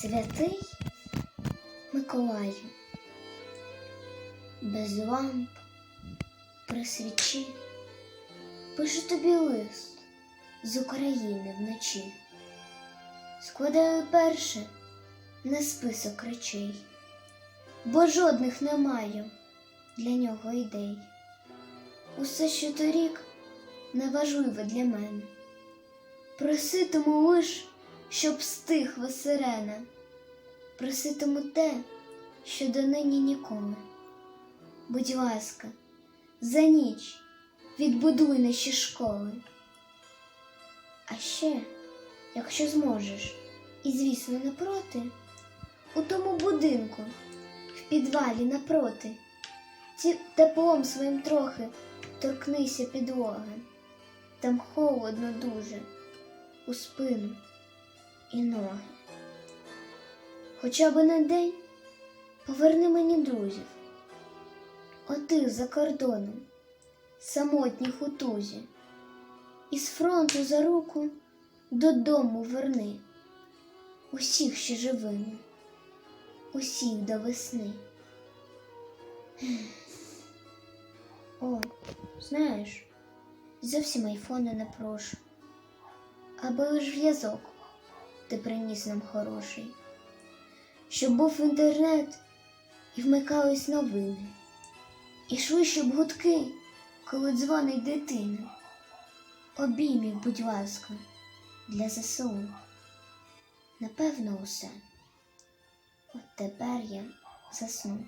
Святий Миколаю, без ламп при свічі, пишу тобі лист з України вночі, складаю перше на список речей, бо жодних не маю для нього ідей. Усе, що торік, неважливе для мене. Проситиму лиш, щоб стихла сирена. Проситиму те, що донині ніколи. Будь ласка, за ніч відбудуй наші школи. А ще, якщо зможеш, і звісно, напроти, у тому будинку, підвалі напроти, ті теплом своїм трохи торкнися підлоги. Там холодно дуже у спину і ноги. Хоча б на день поверни мені друзів, отих за кордоном, самотніх у тузі, із фронту за руку додому верни, усіх ще живими, усіх до весни. О, знаєш, зовсім айфона не прошу, аби лиш зв'язок ти приніс нам хороший, щоб був інтернет і вмикались новини, і йшли щоб гудки, коли дзвонить дитина. Обіймів, будь ласка, для ЗСУ. Напевно, усе. От тепер я засну.